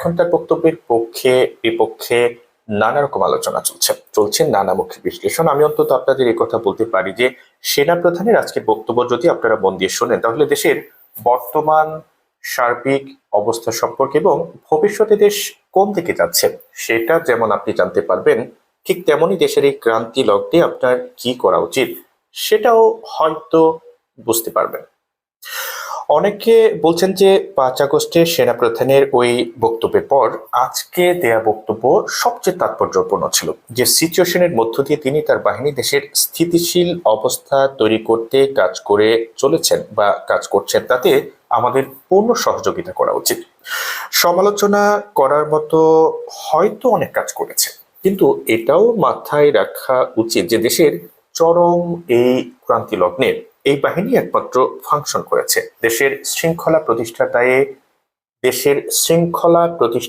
এখন তার বক্তব্যের পক্ষে, বিপক্ষে নানা রকম আলোচনা চলছে। চলছে নানামুখী বিশ্লেষণ। আমি অন্তত আপনাদের এই কথা বলতে পারি যে সেনা প্রধানের আজকের বক্তব্য যদি আপনারা মন দিয়ে শোনেন, তাহলে দেশের বর্তমান সার্বিক অবস্থা সম্পর্কে এবং ভবিষ্যতে দেশ কোন দিকে যাচ্ছে, সেটা যেমন আপনি জানতে পারবেন, ঠিক তেমনই দেশের এই ক্রান্তি লগ্নে আপনার কি করা উচিত, সেটাও হয়তো বুঝতে পারবেন। অনেকে বলছেন যে পাঁচ আগস্টে সেনাপ্রধানের ওই বক্তব্যের পর আজকে দেয়া বক্তব্য সবচেয়ে তাৎপর্যপূর্ণ ছিল, যে সিচুয়েশনের মধ্য দিয়ে তিনি তার বাহিনী দেশের স্থিতিশীল অবস্থা তৈরি করতে কাজ করে চলেছেন বা কাজ করছেন, তাতে আমাদের পূর্ণ সহযোগিতা করা উচিত। সমালোচনা করার মতো হয়তো অনেক কাজ করেছে, কিন্তু এটাও মাথায় রাখা উচিত যে দেশের চরম এই ক্রান্তি লগ্নে এই বাহিনী একমাত্র ফাংশন করেছে। দেশের শৃঙ্খলা প্রতিষ্ঠার দায়ে দেশের শৃঙ্খলা প্রতিষ্ঠা